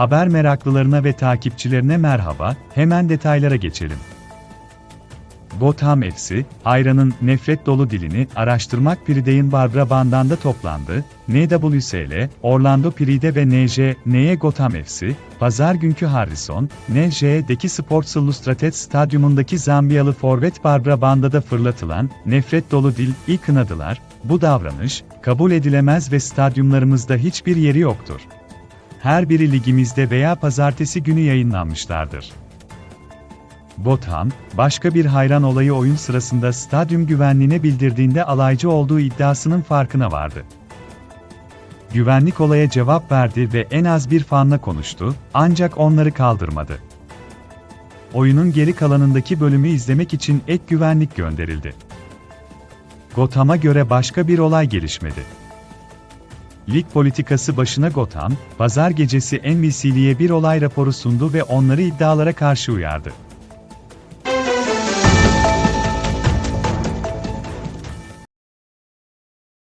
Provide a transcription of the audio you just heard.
Haber meraklılarına ve takipçilerine merhaba, hemen detaylara geçelim. Gotham FC, Ayran'ın nefret dolu dilini araştırmak Pride'in Barbara Banda'nda toplandı, NWSL, Orlando Pride ve NJ, Gotham FC, pazar günkü Harrison, NJ'deki Sports Illustrated Stadyumundaki Zambiyalı forvet Barbara Banda'da fırlatılan nefret dolu dil ilk kınadılar, bu davranış, kabul edilemez ve stadyumlarımızda hiçbir yeri yoktur. Her biri ligimizde veya pazartesi günü yayınlanmışlardır. Gotham, başka bir hayran olayı oyun sırasında stadyum güvenliğine bildirdiğinde alaycı olduğu iddiasının farkına vardı. Güvenlik olaya cevap verdi ve en az bir fanla konuştu, ancak onları kaldırmadı. Oyunun geri kalanındaki bölümü izlemek için ek güvenlik gönderildi. Gotham'a göre başka bir olay gelişmedi. Lig politikası başına Gotham, pazar gecesi NBC'liye bir olay raporu sundu ve onları iddialara karşı uyardı.